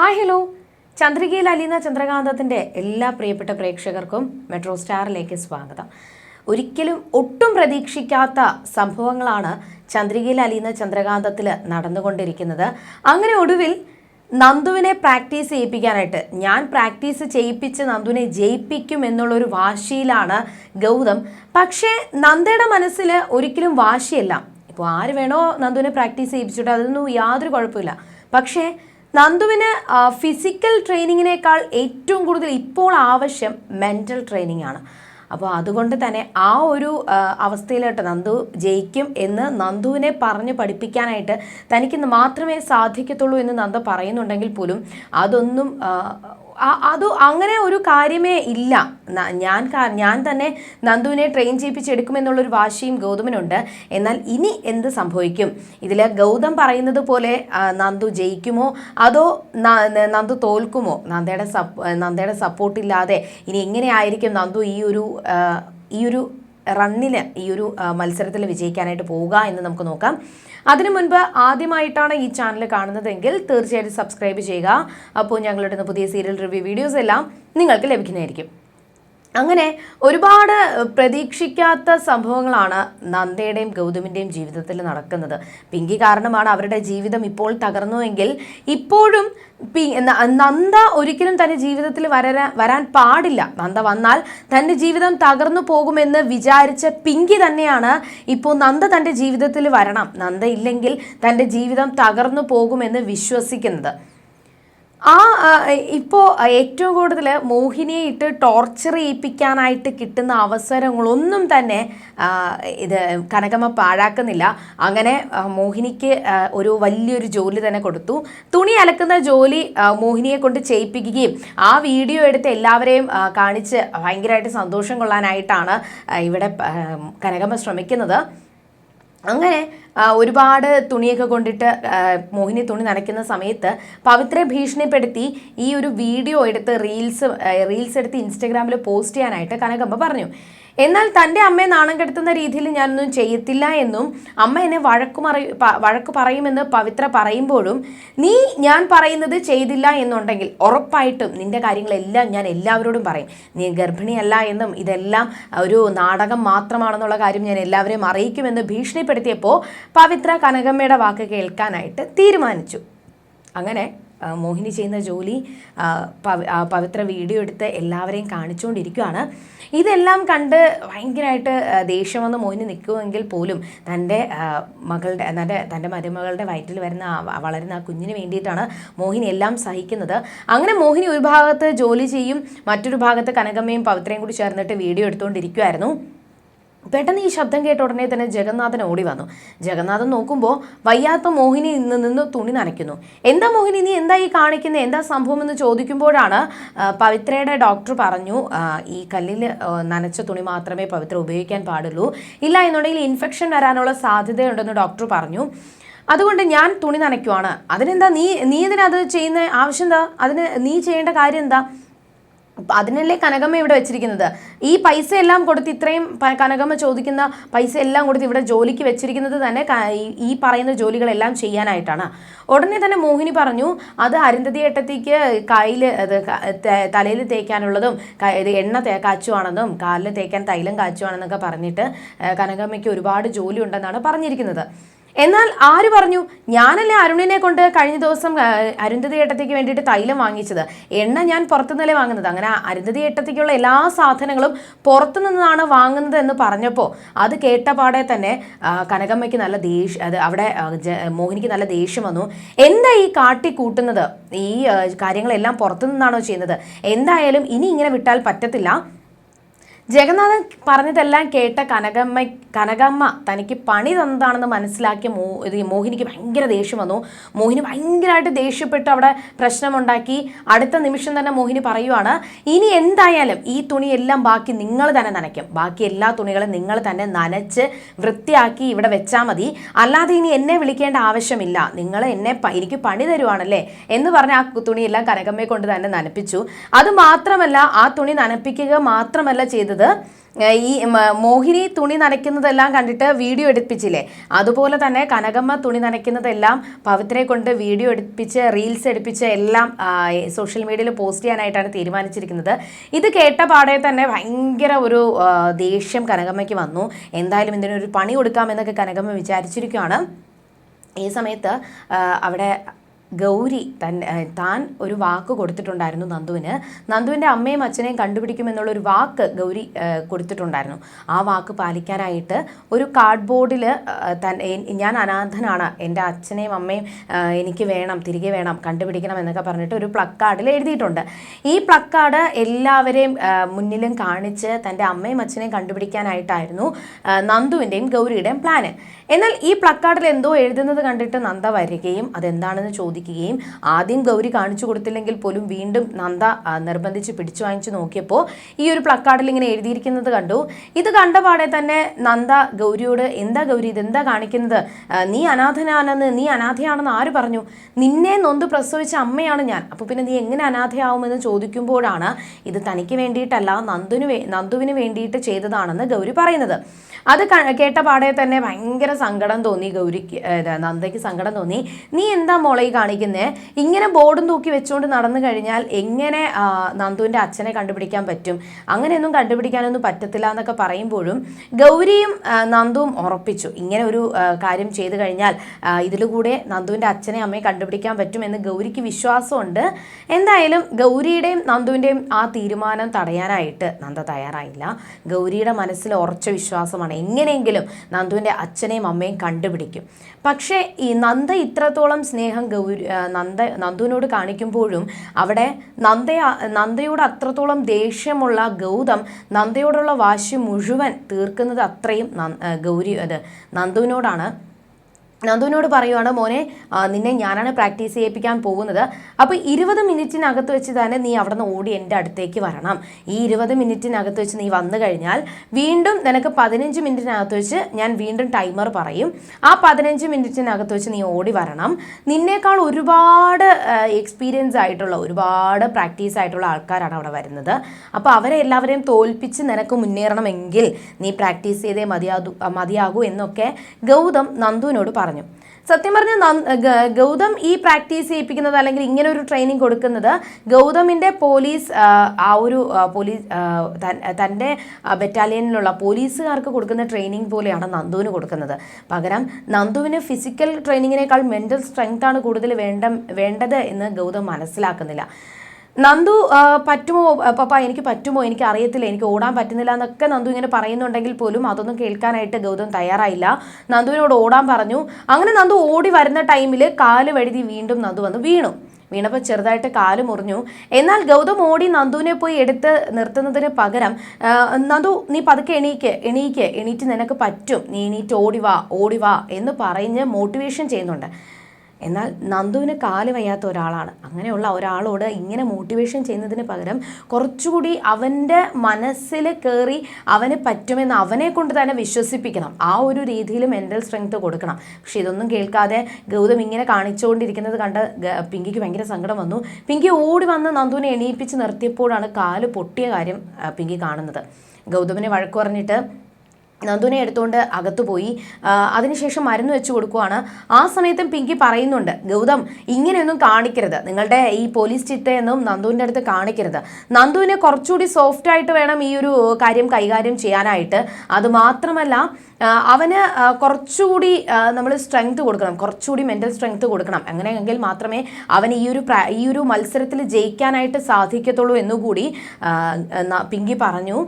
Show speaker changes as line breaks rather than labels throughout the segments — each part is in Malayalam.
ഹായ് ഹലോ ചന്ദ്രികയിൽ അലീന ചന്ദ്രകാന്തത്തിന്റെ എല്ലാ പ്രിയപ്പെട്ട പ്രേക്ഷകർക്കും മെട്രോ സ്റ്റാറിലേക്ക് സ്വാഗതം. ഒരിക്കലും ഒട്ടും പ്രതീക്ഷിക്കാത്ത സംഭവങ്ങളാണ് ചന്ദ്രികയിൽ അലീന ചന്ദ്രകാന്തത്തിൽ നടന്നുകൊണ്ടിരിക്കുന്നത്. അങ്ങനെ ഒടുവിൽ നന്ദുവിനെ പ്രാക്ടീസ് ചെയ്യിപ്പിക്കാനായിട്ട് ഞാൻ പ്രാക്ടീസ് ചെയ്യിപ്പിച്ച് നന്ദുവിനെ ജയിപ്പിക്കും എന്നുള്ളൊരു വാശിയിലാണ് ഗൗതം. പക്ഷേ നന്ദയുടെ മനസ്സിൽ ഒരിക്കലും വാശിയല്ല. ഇപ്പോൾ ആര് വേണോ നന്ദുവിനെ പ്രാക്ടീസ് ചെയ്യിപ്പിച്ചിട്ട് അതൊന്നും യാതൊരു കുഴപ്പമില്ല. പക്ഷേ നന്ദുവിന് ഫിസിക്കൽ ട്രെയിനിങ്ങിനേക്കാൾ ഏറ്റവും കൂടുതൽ ഇപ്പോൾ ആവശ്യം മെന്റൽ ട്രെയിനിങ് ആണ്. അപ്പോൾ അതുകൊണ്ട് തന്നെ ആ ഒരു അവസ്ഥയിലോട്ട് നന്ദു ജയിക്കും എന്ന് നന്ദുവിനെ പറഞ്ഞ് പഠിപ്പിക്കാനായിട്ട് തനിക്കിന്ന് മാത്രമേ സാധിക്കത്തുള്ളൂ എന്ന് നന്ദു പറയുന്നുണ്ടെങ്കിൽ പോലും അതൊന്നും അത് അങ്ങനെ ഒരു കാര്യമേ ഇല്ല. ഞാൻ ഞാൻ തന്നെ നന്ദുവിനെ ട്രെയിൻ ചെയ്യിപ്പിച്ചെടുക്കുമെന്നുള്ളൊരു വാശിയും ഗൗതമിനുണ്ട്. എന്നാൽ ഇനി എന്ത് സംഭവിക്കും? ഇതിൽ ഗൗതം പറയുന്നത് പോലെ നന്ദു ജയിക്കുമോ? അതോ നന്ദു തോൽക്കുമോ? നന്ദയുടെ സപ്പ് നന്ദയുടെ സപ്പോർട്ടില്ലാതെ ഇനി എങ്ങനെയായിരിക്കും നന്ദു ഈ ഒരു ഈ ഒരു റണ്ണിൽ ഈ ഒരു മത്സരത്തിൽ വിജയിക്കാനായിട്ട് പോവുക എന്ന് നമുക്ക് നോക്കാം. അതിനു മുൻപ് ആദ്യമായിട്ടാണ് ഈ ചാനൽ കാണുന്നതെങ്കിൽ തീർച്ചയായിട്ടും സബ്സ്ക്രൈബ് ചെയ്യുക. അപ്പോൾ ഞങ്ങളുടെ പുതിയ സീരിയൽ റിവ്യൂ വീഡിയോസ് എല്ലാം നിങ്ങൾക്ക് ലഭിക്കുന്നതായിരിക്കും. അങ്ങനെ ഒരുപാട് പ്രതീക്ഷിക്കാത്ത സംഭവങ്ങളാണ് നന്ദയുടെയും ഗൗതമിന്റെയും ജീവിതത്തിൽ നടക്കുന്നത്. പിങ്കി കാരണമാണ് അവരുടെ ജീവിതം ഇപ്പോൾ തകർന്നുവെങ്കിൽ ഇപ്പോഴും പി- നന്ദ ഒരിക്കലും തന്റെ ജീവിതത്തിൽ വരാൻ വരാൻ പാടില്ല. നന്ദ വന്നാൽ തന്റെ ജീവിതം തകർന്നു പോകുമെന്ന് വിചാരിച്ച പിങ്കി തന്നെയാണ് ഇപ്പോൾ നന്ദ തന്റെ ജീവിതത്തിൽ വരണം. നന്ദ ഇല്ലെങ്കിൽ തന്റെ ജീവിതം തകർന്നു പോകുമെന്ന് വിശ്വസിക്കുന്നത്. ആ ഇപ്പോൾ ഇപ്പോ ഏറ്റവും കൂടുതൽ മോഹിനിയെ ഇട്ട് ടോർച്ചർ ചെയ്യിപ്പിക്കാനായിട്ട് കിട്ടുന്ന അവസരങ്ങളൊന്നും തന്നെ ഇത് കനകമ്മ പാഴാക്കുന്നില്ല. അങ്ങനെ മോഹിനിക്ക് ഒരു വലിയൊരു ജോലി തന്നെ കൊടുത്തു. തുണി അലക്കുന്ന ജോലി മോഹിനിയെ കൊണ്ട് ചെയ്യിപ്പിക്കുകയും ആ വീഡിയോ എടുത്ത് എല്ലാവരെയും കാണിച്ച് ഭയങ്കരമായിട്ട് സന്തോഷം കൊള്ളാനായിട്ടാണ് ഇവിടെ കനകമ്മ ശ്രമിക്കുന്നത്. അങ്ങനെ ഒരുപാട് തുണിയൊക്കെ കൊണ്ടിട്ട് മോഹിനി തുണി നനയ്ക്കുന്ന സമയത്ത് പവിത്രയെ ഭീഷണിപ്പെടുത്തി ഈ ഒരു വീഡിയോ എടുത്ത് റീൽസ് റീൽസ് എടുത്ത് ഇൻസ്റ്റഗ്രാമിൽ പോസ്റ്റ് ചെയ്യാനായിട്ട് കനകമ്പ പറഞ്ഞു. എന്നാൽ തന്റെ അമ്മയെ നാണം കെടുത്തുന്ന രീതിയിൽ ഞാനൊന്നും ചെയ്യത്തില്ല എന്നും അമ്മ എന്നെ വഴക്കു മറ വഴക്ക് പറയുമെന്ന് പവിത്ര പറയുമ്പോഴും നീ ഞാൻ പറയുന്നത് ചെയ്തില്ല എന്നുണ്ടെങ്കിൽ ഉറപ്പായിട്ടും നിന്റെ കാര്യങ്ങളെല്ലാം ഞാൻ എല്ലാവരോടും പറയും. നീ ഗർഭിണിയല്ല എന്നും ഇതെല്ലാം ഒരു നാടകം മാത്രമാണെന്നുള്ള കാര്യം ഞാൻ എല്ലാവരെയും അറിയിക്കുമെന്ന് ഭീഷണിപ്പെടുത്തിയപ്പോൾ പവിത്ര കനകമ്മയുടെ വാക്ക് കേൾക്കാനായിട്ട് തീരുമാനിച്ചു. അങ്ങനെ മോഹിനി ചെയ്യുന്ന ജോലി പവിത്ര വീഡിയോ എടുത്ത് എല്ലാവരെയും കാണിച്ചുകൊണ്ടിരിക്കുകയാണ്. ഇതെല്ലാം കണ്ട് ഭയങ്കരമായിട്ട് ദേഷ്യം വന്ന് മോഹിനി നിൽക്കുമെങ്കിൽ പോലും തന്റെ മകളുടെ തന്റെ തന്റെ മരുമകളുടെ വയറ്റിൽ വരുന്ന വളരുന്ന ആ കുഞ്ഞിന് വേണ്ടിയിട്ടാണ് മോഹിനി എല്ലാം സഹിക്കുന്നത്. അങ്ങനെ മോഹിനി ഒരു ഭാഗത്ത് ജോലി ചെയ്യും മറ്റൊരു ഭാഗത്ത് കനകമ്മയും പവിത്രയും കൂടി ചേർന്നിട്ട് വീഡിയോ എടുത്തുകൊണ്ടിരിക്കുമായിരുന്നു പെട്ടെന്ന് ഈ ശബ്ദം കേട്ട ഉടനെ തന്നെ ജഗന്നാഥൻ ഓടി വന്നു. ജഗന്നാഥൻ നോക്കുമ്പോൾ വയ്യാത്ത മോഹിനി നിന്ന് നിന്ന് തുണി നനയ്ക്കുന്നു. എന്താ മോഹിനി നീ എന്താ ഈ കാണിക്കുന്നത് എന്താ സംഭവം എന്ന് ചോദിക്കുമ്പോഴാണ് പവിത്രയുടെ ഡോക്ടർ പറഞ്ഞു ഈ കല്ലിൽ നനച്ച തുണി മാത്രമേ പവിത്ര ഉപയോഗിക്കാൻ പാടുള്ളൂ. ഇല്ല എന്നുണ്ടെങ്കിൽ ഇൻഫെക്ഷൻ വരാനുള്ള സാധ്യതയുണ്ടെന്ന് ഡോക്ടർ പറഞ്ഞു. അതുകൊണ്ട് ഞാൻ തുണി നനയ്ക്കുവാണ്. അതിനെന്താ നീ നീ ഇതിനത് ചെയ്യുന്ന? ആവശ്യം എന്താ? അതിന് നീ ചെയ്യേണ്ട കാര്യം എന്താ? അതിനല്ലേ കനകമ്മ ഇവിടെ വെച്ചിരിക്കുന്നത്? ഈ പൈസ എല്ലാം കൊടുത്ത് ഇത്രയും കനകമ്മ ചോദിക്കുന്ന പൈസ എല്ലാം കൊടുത്ത് ഇവിടെ ജോലിക്ക് വെച്ചിരിക്കുന്നത് തന്നെ ഈ- പറയുന്ന ജോലികളെല്ലാം ചെയ്യാനായിട്ടാണ്. ഉടനെ തന്നെ മോഹിനി പറഞ്ഞു അത് അരുന്ധതി ഏട്ടത്തിക്ക് കയ്യിൽ തലയിൽ തേക്കാനുള്ളതും എണ്ണ കാച്ചുവാണെന്നും കാലിൽ തേക്കാൻ തൈലം കാച്ചുവാണെന്നൊക്കെ പറഞ്ഞിട്ട് കനകമ്മയ്ക്ക് ഒരുപാട് ജോലി ഉണ്ടെന്നാണ് പറഞ്ഞിരിക്കുന്നത്. എന്നാൽ ആര് പറഞ്ഞു? ഞാനല്ലേ അരുണിനെ കൊണ്ട് കഴിഞ്ഞ ദിവസം അരുന്ധതി ഏട്ടത്തേക്ക് വേണ്ടിയിട്ട് തൈലം വാങ്ങിച്ചത്. എണ്ണ ഞാൻ പുറത്തുനിന്നല്ലേ വാങ്ങുന്നത്. അങ്ങനെ അരുന്ധതി ഏട്ടത്തേക്കുള്ള എല്ലാ സാധനങ്ങളും പുറത്തു നിന്നാണ് വാങ്ങുന്നത് എന്ന് പറഞ്ഞപ്പോൾ അത് കേട്ട പാടെ തന്നെ കനകമ്മയ്ക്ക് നല്ല ദേഷ്യം അത് അവിടെ മോഹിനിക്ക് നല്ല ദേഷ്യം വന്നു. എന്താ ഈ കാട്ടി കൂട്ടുന്നത്? ഈ കാര്യങ്ങളെല്ലാം പുറത്തു നിന്നാണോ ചെയ്യുന്നത്? എന്തായാലും ഇനി ഇങ്ങനെ വിട്ടാൽ പറ്റത്തില്ല. ജഗന്നാഥൻ പറഞ്ഞതെല്ലാം കേട്ട കനകമ്മ കനകമ്മ തനിക്ക് പണി തന്നതാണെന്ന് മനസ്സിലാക്കിയ മോ ഇത് മോഹിനിക്ക് ഭയങ്കര ദേഷ്യം വന്നു. മോഹിനി ഭയങ്കരമായിട്ട് ദേഷ്യപ്പെട്ട് അവിടെ പ്രശ്നമുണ്ടാക്കി. അടുത്ത നിമിഷം തന്നെ മോഹിനി പറയുവാണ് ഇനി എന്തായാലും ഈ തുണിയെല്ലാം ബാക്കി നിങ്ങൾ തന്നെ നനയ്ക്കും. ബാക്കി എല്ലാ തുണികളും നിങ്ങൾ തന്നെ നനച്ച് വൃത്തിയാക്കി ഇവിടെ വെച്ചാൽ മതി. അല്ലാതെ ഇനി എന്നെ വിളിക്കേണ്ട ആവശ്യമില്ല. നിങ്ങൾ എന്നെ എനിക്ക് പണി തരുവാണല്ലേ? എന്ന് പറഞ്ഞ് ആ തുണിയെല്ലാം കനകമ്മയെ കൊണ്ട് തന്നെ നനപ്പിച്ചു. അതുമാത്രമല്ല ആ തുണി നനപ്പിക്കുക മാത്രമല്ല ചെയ്തത്. ഏഹ് ഈ മോഹിനി തുണി നനയ്ക്കുന്നതെല്ലാം കണ്ടിട്ട് വീഡിയോ എടുപ്പിച്ചില്ലേ? അതുപോലെ തന്നെ കനകമ്മ തുണി നനയ്ക്കുന്നതെല്ലാം പവിത്രയെ കൊണ്ട് വീഡിയോ എടുപ്പിച്ച് റീൽസ് എടുപ്പിച്ച് എല്ലാം സോഷ്യൽ മീഡിയയിൽ പോസ്റ്റ് ചെയ്യാനായിട്ടാണ് തീരുമാനിച്ചിരിക്കുന്നത്. ഇത് കേട്ട പാടെ തന്നെ ഭയങ്കര ഒരു ദേഷ്യം കനകമ്മയ്ക്ക് വന്നു. എന്തായാലും ഇതിനൊരു പണി കൊടുക്കാമെന്നൊക്കെ കനകമ്മ വിചാരിച്ചിരിക്കുകയാണ് ഈ സമയത്ത് അവിടെ ഗൗരി തൻ താൻ ഒരു വാക്ക് കൊടുത്തിട്ടുണ്ടായിരുന്നു നന്ദുവിന്. നന്ദുവിന്റെ അമ്മയും അച്ഛനെയും കണ്ടുപിടിക്കുമെന്നുള്ളൊരു വാക്ക് ഗൗരി കൊടുത്തിട്ടുണ്ടായിരുന്നു. ആ വാക്ക് പാലിക്കാനായിട്ട് ഒരു കാർഡ് ബോർഡിൽ തൻ ഞാൻ അനാഥനാണ്. എന്റെ അച്ഛനെയും അമ്മയും എനിക്ക് വേണം തിരികെ വേണം കണ്ടുപിടിക്കണം എന്നൊക്കെ പറഞ്ഞിട്ട് ഒരു പ്ലക്കാർഡിൽ എഴുതിയിട്ടുണ്ട്. ഈ പ്ലക്കാർഡ് എല്ലാവരെയും മുന്നിലും കാണിച്ച് തന്റെ അമ്മയും അച്ഛനെയും കണ്ടുപിടിക്കാനായിട്ടായിരുന്നു നന്ദുവിന്റെയും ഗൗരിയുടെയും പ്ലാന്. എന്നാൽ ഈ പ്ലക്കാർഡിൽ എന്തോ എഴുതുന്നത് കണ്ടിട്ട് നന്ദ വരികയും അതെന്താണെന്ന് ചോദിക്കുകയും ആദ്യം ഗൗരി കാണിച്ചു കൊടുത്തില്ലെങ്കിൽ പോലും വീണ്ടും നന്ദ നിർബന്ധിച്ച് പിടിച്ചു വാങ്ങിച്ചു നോക്കിയപ്പോൾ ഈ ഒരു പ്ലക്കാർഡിൽ ഇങ്ങനെ എഴുതിയിരിക്കുന്നത് കണ്ടു. ഇത് കണ്ട പാടെ തന്നെ നന്ദ ഗൗരിയോട് എന്താ ഗൗരി ഇതെന്താ കാണിക്കുന്നത്? നീ അനാഥനാണെന്ന് നീ അനാഥയാണെന്ന് ആര് പറഞ്ഞു? നിന്നെ നൊന്ത് പ്രസവിച്ച അമ്മയാണ് ഞാൻ. അപ്പോൾ പിന്നെ നീ എങ്ങനെ അനാഥയാവുമെന്ന് ചോദിക്കുമ്പോഴാണ് ഇത് തനിക്ക് വേണ്ടിയിട്ടല്ല നന്ദുന് നന്ദുവിന് വേണ്ടിയിട്ട് ചെയ്തതാണെന്ന് ഗൗരി പറയുന്നത്. അത് കേട്ട പാടെ തന്നെ ഭയങ്കര സങ്കടം തോന്നി ഗൗരിക്ക് നന്ദയ്ക്ക് സങ്കടം തോന്നി. നീ എന്താ മോളെ ഈ കാണിക്കുന്നേ. ഇങ്ങനെ ബോർഡും തൂക്കി വെച്ചുകൊണ്ട് നടന്നു കഴിഞ്ഞാൽ എങ്ങനെ നന്ദുവിന്റെ അച്ഛനെ കണ്ടുപിടിക്കാൻ പറ്റും? അങ്ങനെയൊന്നും കണ്ടുപിടിക്കാനൊന്നും പറ്റത്തില്ല എന്നൊക്കെ പറയുമ്പോഴും ഗൗരിയും നന്ദുവും ഉറപ്പിച്ചു. ഇങ്ങനെ ഒരു കാര്യം ചെയ്തു കഴിഞ്ഞാൽ ഇതിലൂടെ നന്ദുവിന്റെ അച്ഛനെ അമ്മയെ കണ്ടുപിടിക്കാൻ പറ്റും എന്ന് ഗൗരിക്ക് വിശ്വാസമുണ്ട്. എന്തായാലും ഗൗരിയുടെയും നന്ദുവിന്റെയും ആ തീരുമാനം തടയാനായിട്ട് നന്ദ തയ്യാറായില്ല. ഗൗരിയുടെ മനസ്സിൽ ഉറച്ച വിശ്വാസമാണ്. എങ്ങനെയെങ്കിലും നന്ദുവിന്റെ അച്ഛനെയും അമ്മയും കണ്ടുപിടിക്കും. പക്ഷേ ഈ നന്ദ ഇത്രത്തോളം സ്നേഹം ഗൗരി നന്ദ നന്ദുവിനോട് കാണിക്കുമ്പോഴും അവിടെ നന്ദ നന്ദയോട് അത്രത്തോളം ദേഷ്യമുള്ള ഗൗതം നന്ദയോടുള്ള വാശി മുഴുവൻ തീർക്കുന്നത് അത്രയും ഗൗരി അത് നന്ദുവിനോടാണ്. നന്ദുവിനോട് പറയുവാണ് മോനെ നിന്നെ ഞാനാണ് പ്രാക്ടീസ് ചെയ്യിപ്പിക്കാൻ പോകുന്നത്. അപ്പോൾ ഇരുപത് മിനിറ്റിനകത്ത് വെച്ച് തന്നെ നീ അവിടെ നിന്ന് ഓടി എന്റെ അടുത്തേക്ക് വരണം. ഈ ഇരുപത് മിനിറ്റിനകത്ത് വെച്ച് നീ വന്നു കഴിഞ്ഞാൽ വീണ്ടും നിനക്ക് പതിനഞ്ച് മിനിറ്റിനകത്ത് വെച്ച് ഞാൻ വീണ്ടും ടൈമർ പറയും. ആ പതിനഞ്ച് മിനിറ്റിനകത്ത് വെച്ച് നീ ഓടി വരണം. നിന്നേക്കാൾ ഒരുപാട് എക്സ്പീരിയൻസ് ആയിട്ടുള്ള ഒരുപാട് പ്രാക്ടീസ് ആയിട്ടുള്ള ആൾക്കാരാണ് അവിടെ വരുന്നത്. അപ്പോൾ അവരെ എല്ലാവരെയും തോൽപ്പിച്ച് നിനക്ക് മുന്നേറണമെങ്കിൽ നീ പ്രാക്ടീസ് ചെയ്തേ മതിയാകൂ മതിയാകൂ എന്നൊക്കെ ഗൗതം നന്ദുവിനോട് പറഞ്ഞു സത്യം പറഞ്ഞ ഗൗതം ഈ പ്രാക്ടീസ് ചെയ്യിപ്പിക്കുന്നത് അല്ലെങ്കിൽ ഇങ്ങനെ ഒരു ട്രെയിനിങ് കൊടുക്കുന്നത് ഗൗതമിന്റെ പോലീസ് ആ, ഒരു പോലീസ് തന്റെ ബറ്റാലിയനിലുള്ള പോലീസുകാർക്ക് കൊടുക്കുന്ന ട്രെയിനിങ് പോലെയാണ് നന്ദുവിന് കൊടുക്കുന്നത്. പകരം നന്ദുവിന് ഫിസിക്കൽ ട്രെയിനിങ്ങിനേക്കാൾ മെന്റൽ സ്ട്രെങ്ത് ആണ് കൂടുതൽ വേണ്ട വേണ്ടത് എന്ന് ഗൗതം മനസ്സിലാക്കുന്നില്ല. നന്ദു പറ്റുമോ? പപ്പ എനിക്ക് പറ്റുമോ? എനിക്ക് അറിയത്തില്ല. എനിക്ക് ഓടാൻ പറ്റുന്നില്ല എന്നൊക്കെ നന്ദു ഇങ്ങനെ പറയുന്നുണ്ടെങ്കിൽ പോലും അതൊന്നും കേൾക്കാനായിട്ട് ഗൗതം തയ്യാറായില്ല. നന്ദുവിനോട് ഓടാൻ പറഞ്ഞു. അങ്ങനെ നന്ദു ഓടി വരുന്ന ടൈമിൽ കാൽ വഴുതി വീണ്ടും നന്ദു വന്ന് വീണു. വീണപ്പോൾ ചെറുതായിട്ട് കാൽ മുറിഞ്ഞു. എന്നാൽ ഗൗതം ഓടി നന്ദുവിനെ പോയി എടുത്ത് നിർത്തുന്നതിന് പകരം നന്ദു നീ പതുക്കെ എണീക്ക് എണീക്ക്. എണീറ്റ് നിനക്ക് പറ്റും. നീ എണീറ്റ് ഓടിവാ ഓടിവാ എന്ന് പറഞ്ഞ് മോട്ടിവേഷൻ ചെയ്യുന്നുണ്ട്. എന്നാൽ നന്ദുവിന് കാൽ വയ്യാത്ത ഒരാളാണ്. അങ്ങനെയുള്ള ഒരാളോട് ഇങ്ങനെ മോട്ടിവേഷൻ ചെയ്യുന്നതിന് പകരം കുറച്ചുകൂടി അവന്റെ മനസ്സിൽ കയറി അവന് പറ്റുമെന്ന് അവനെ കൊണ്ട് തന്നെ വിശ്വസിപ്പിക്കണം. ആ ഒരു രീതിയിൽ മെന്റൽ സ്ട്രെങ്ത് കൊടുക്കണം. പക്ഷേ ഇതൊന്നും കേൾക്കാതെ ഗൗതം ഇങ്ങനെ കാണിച്ചുകൊണ്ടിരിക്കുന്നത് കണ്ട് പിങ്കിക്ക് ഭയങ്കര സങ്കടം വന്നു. പിങ്കി ഓടി വന്ന് നന്ദുവിനെ എണീപ്പിച്ച് നിർത്തിയപ്പോഴാണ് കാൽ പൊട്ടിയ കാര്യം പിങ്കി കാണുന്നത്. ഗൗതമിനെ വഴക്കു പറഞ്ഞിട്ട് നന്ദുവിനെ എടുത്തുകൊണ്ട് അകത്തു പോയി. അതിനുശേഷം മരുന്ന് വെച്ച് കൊടുക്കുവാണ്. ആ സമയത്തും പിങ്കി പറയുന്നുണ്ട് ഗൗതം ഇങ്ങനെയൊന്നും കാണിക്കരുത്. നിങ്ങളുടെ ഈ പോലീസ് ചിട്ടയൊന്നും നന്ദുവിന്റെ അടുത്ത് കാണിക്കരുത്. നന്ദുവിനെ കുറച്ചുകൂടി സോഫ്റ്റ് ആയിട്ട് വേണം ഈ ഒരു കാര്യം കൈകാര്യം ചെയ്യാനായിട്ട്. അതുമാത്രമല്ല അവന് കുറച്ചുകൂടി നമ്മൾ സ്ട്രെങ്ത് കൊടുക്കണം. കുറച്ചുകൂടി മെന്റൽ സ്ട്രെങ്ത് കൊടുക്കണം. അങ്ങനെയെങ്കിൽ മാത്രമേ അവൻ ഈ ഒരു ഈ ഒരു മത്സരത്തിൽ ജയിക്കാനായിട്ട് സാധിക്കത്തുള്ളൂ എന്നുകൂടി പിങ്കി പറഞ്ഞു.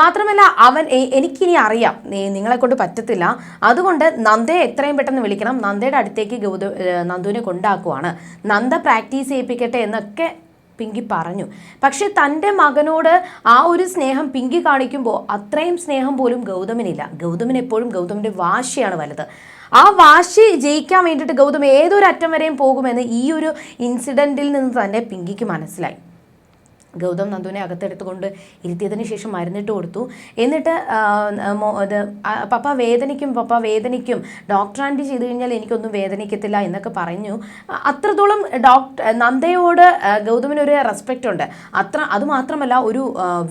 മാത്രമല്ല അവൻ എനിക്കിനി അറിയാം. നിങ്ങളെ കൊണ്ട് പറ്റത്തില്ല. അതുകൊണ്ട് നന്ദയെ എത്രയും പെട്ടെന്ന് വിളിക്കണം. നന്ദയുടെ അടുത്തേക്ക് ഗൗത നന്ദുവിനെ കൊണ്ടാക്കുവാണ്. നന്ദ പ്രാക്ടീസ് ചെയ്യിപ്പിക്കട്ടെ എന്നൊക്കെ പിങ്കി പറഞ്ഞു. പക്ഷെ തന്റെ മകനോട് ആ ഒരു സ്നേഹം പിങ്കി കാണിക്കുമ്പോൾ അത്രയും സ്നേഹം പോലും ഗൗതമിനില്ല. ഗൗതമിന് എപ്പോഴും ഗൗതമിന്റെ വാശിയാണ് വലുത്. ആ വാശി ജയിക്കാൻ വേണ്ടിയിട്ട് ഗൗതം ഏതൊരു അറ്റം വരെയും പോകുമെന്ന് ഈ ഒരു ഇൻസിഡന്റിൽ നിന്ന് തന്നെ പിങ്കിക്ക് മനസ്സിലായി. ഗൗതം നന്ദുവിനെ അകത്തെടുത്തുകൊണ്ട് ഇരുത്തിയതിന് ശേഷം മരുന്നിട്ട് കൊടുത്തു. എന്നിട്ട് ഇത് പപ്പ വേദനിക്കും പപ്പ വേദനിക്കും. ഡോക്ടർ ആന്റി ചെയ്തു കഴിഞ്ഞാൽ എനിക്കൊന്നും വേദനിക്കത്തില്ല എന്നൊക്കെ പറഞ്ഞു. അത്രത്തോളം ഡോക്ടർ നന്ദയോട് ഗൗതമിനൊരു റെസ്പെക്റ്റ് ഉണ്ട്. അത്ര അതുമാത്രമല്ല ഒരു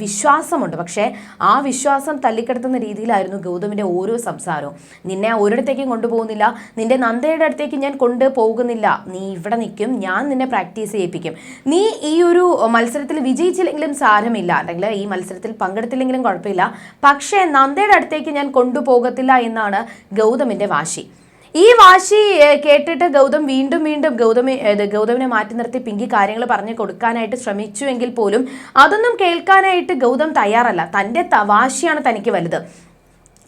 വിശ്വാസമുണ്ട്. പക്ഷേ ആ വിശ്വാസം തല്ലിക്കെടുത്തുന്ന രീതിയിലായിരുന്നു ഗൗതമിന്റെ ഓരോ സംസാരവും. നിന്നെ ഒരിടത്തേക്കും കൊണ്ടുപോകുന്നില്ല. നിന്റെ നന്ദയുടെ അടുത്തേക്ക് ഞാൻ കൊണ്ടുപോകുന്നില്ല. നീ ഇവിടെ നിൽക്കും. ഞാൻ നിന്നെ പ്രാക്ടീസ് ചെയ്യിപ്പിക്കും. നീ ഈ ഒരു മത്സരത്തിൽ വിജയിച്ചില്ലെങ്കിലും സാരമില്ല. അല്ലെങ്കിൽ ഈ മത്സരത്തിൽ പങ്കെടുത്തില്ലെങ്കിലും കുഴപ്പമില്ല. പക്ഷേ നന്ദയുടെ അടുത്തേക്ക് ഞാൻ കൊണ്ടുപോകത്തില്ല എന്നാണ് ഗൗതമിന്റെ വാശി. ഈ വാശി കേട്ടിട്ട് ഗൗതം വീണ്ടും വീണ്ടും ഗൗതമി ഗൗതമിനെ മാറ്റി നിർത്തി പിങ്കി കാര്യങ്ങൾ പറഞ്ഞു കൊടുക്കാനായിട്ട് ശ്രമിച്ചുവെങ്കിൽ പോലും അതൊന്നും കേൾക്കാനായിട്ട് ഗൗതം തയ്യാറല്ല. തന്റെ വാശിയാണ് തനിക്ക് വലുത്.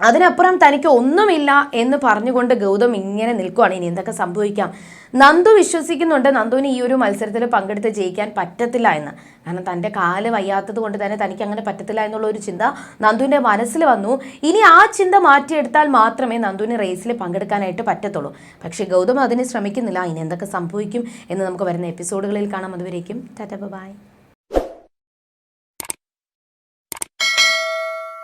അതിനപ്പുറം തനിക്ക് ഒന്നുമില്ല എന്ന് പറഞ്ഞുകൊണ്ട് ഗൗതം ഇങ്ങനെ നിൽക്കുവാണ്. ഇനി എന്തൊക്കെ സംഭവിക്കാം? നന്ദു വിശ്വസിക്കുന്നുണ്ട്. നന്ദുവിന് ഈ ഒരു മത്സരത്തിൽ പങ്കെടുത്ത് ജയിക്കാൻ പറ്റത്തില്ല എന്ന്. കാരണം തന്റെ കാൽ വയ്യാത്തത് കൊണ്ട് തന്നെ തനിക്ക് അങ്ങനെ പറ്റത്തില്ല എന്നുള്ള ഒരു ചിന്ത നന്ദുവിന്റെ മനസ്സിൽ വന്നു. ഇനി ആ ചിന്ത മാറ്റിയെടുത്താൽ മാത്രമേ നന്ദുവിന് റേസിൽ പങ്കെടുക്കാനായിട്ട് പറ്റത്തുള്ളൂ. പക്ഷേ ഗൗതം അതിന് ശ്രമിക്കുന്നില്ല. ഇനി എന്തൊക്കെ സംഭവിക്കും എന്ന് നമുക്ക് വരുന്ന എപ്പിസോഡുകളിൽ കാണാം. അതുവരേക്കും ടാറ്റ ബൈ.